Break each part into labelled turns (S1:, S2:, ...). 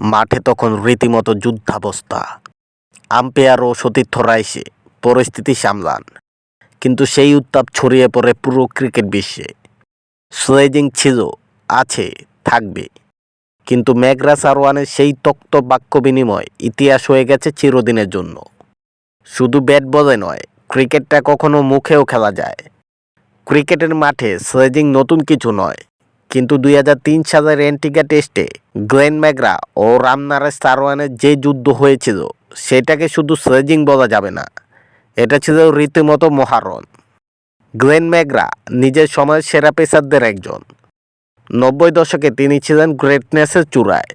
S1: মাঠে তখন রীতিমতো যুদ্ধাবস্থা। আম্পায়ার ও সতীর্থরা এসে পরিস্থিতি সামলান। কিন্তু সেই উত্তাপ ছড়িয়ে পড়ে পুরো ক্রিকেট বিশ্বে। স্লেজিং ছিল, আছে, থাকবে। কিন্তু মেঘরা সারওয়ানের সেই তক্ত বাক্য বিনিময় ইতিহাস হয়ে গেছে চিরদিনের জন্য। শুধু ব্যাট বলে নয়, ক্রিকেটটা কখনো মুখেও খেলা যায়। ক্রিকেটের মাঠে স্লেজিং নতুন কিছু নয় কিন্তু দুই হাজার তিন সালের অ্যান্টিকা টেস্টে গ্লেন ম্যাগরা ও রামনারে সারওয়ানের যে যুদ্ধ হয়েছিল, সেটাকে শুধু স্লেজিং বলা যাবে না। এটা ছিল রীতিমতো মহারণ। গ্লেন ম্যাগরা নিজের সময়ের সেরা পেসারদের একজন। নব্বই দশকে তিনি ছিলেন গ্রেটনেসের চূড়ায়।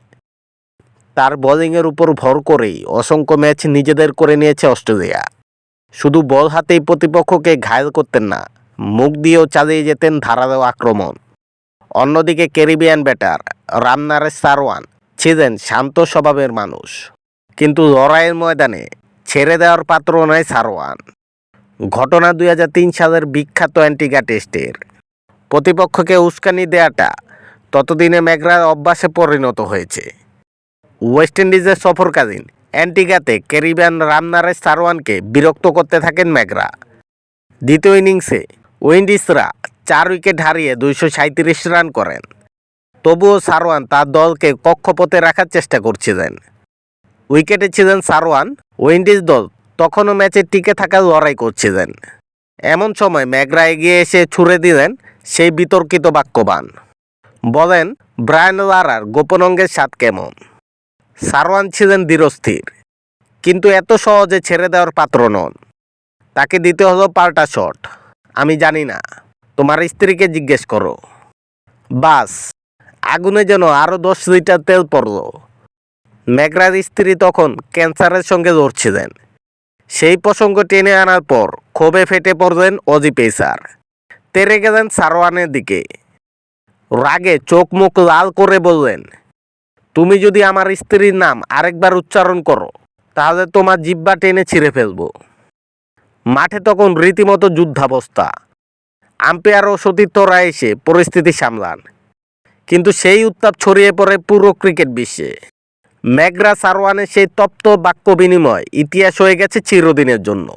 S1: তার বোলিংয়ের উপর ভর করেই অসংখ্য ম্যাচ নিজেদের করে নিয়েছে অস্ট্রেলিয়া। শুধু বল হাতেই প্রতিপক্ষকে ঘায়েল করতেন না, মুখ দিয়েও চালিয়ে যেতেন ধারালো আক্রমণ। অন্যদিকে ক্যারিবিয়ান ব্যাটার রামনারে সারওয়ান ছিলেন শান্ত স্বভাবের মানুষ। কিন্তু লড়াইয়ের ময়দানে ছেড়ে দেওয়ার পাত্র নয় সারওয়ান। ঘটনা দুই হাজার তিন সালের বিখ্যাত অ্যান্টিগা টেস্টের। প্রতিপক্ষকে উস্কানি দেওয়াটা ততদিনে ম্যাগরার অভ্যাসে পরিণত হয়েছে। ওয়েস্ট ইন্ডিজের সফরকালীন অ্যান্টিগাতে ক্যারিবিয়ান রামনারে সারওয়ানকে বিরক্ত করতে থাকেন ম্যাগরা দ্বিতীয় ইনিংসে উইন্ডিজরা চার উইকেট হারিয়ে দুইশো সাঁত্রিশ রান করেন। তবুও সারওয়ান তার দলকে কক্ষপথে রাখার চেষ্টা করছিলেন। উইকেটে ছিলেন সারওয়ান উইন্ডিজ দল তখনও ম্যাচে টিকে থাকার লড়াই করছিলেন। এমন সময় ম্যাগরা এগিয়ে এসে ছুড়ে দিলেন সেই বিতর্কিত বাক্যবান। বলেন, ব্রায়ান লারার গোপন অঙ্গের স্বাদ কেমন? সারওয়ান ছিলেন দৃঢ়স্থির কিন্তু এত সহজে ছেড়ে দেওয়ার পাত্র নন। তাকে দিতে হলো পাল্টা শট। আমি জানি না। তোমার স্ত্রীকে জিজ্ঞেস করো। বাস, আগুনে যেন আরও দশ লিটার তেল পড়ল। ম্যাগরার স্ত্রী তখন ক্যান্সারের সঙ্গে লড়ছিলেন। সেই প্রসঙ্গ টেনে আনার পর ক্ষোভে ফেটে পড়লেন অজি পেসার তেরে গেলেন সারওয়ানের দিকে। রাগে চোখ মুখ লাল করে বললেন, তুমি যদি আমার স্ত্রীর নাম আরেকবার উচ্চারণ করো, তাহলে তোমার জিব্বা টেনে ছিঁড়ে ফেলব। মাঠে তখন রীতিমতো যুদ্ধাবস্থা। আম্পায়ার ও সতীর্থরা এসে পরিস্থিতি সামলান। কিন্তু সেই উত্তাপ ছড়িয়ে পড়ে পুরো ক্রিকেট বিশ্বে। ম্যাগরা সারওয়ানের সেই তপ্ত বাক্য বিনিময় ইতিহাস হয়ে গেছে চিরদিনের জন্য।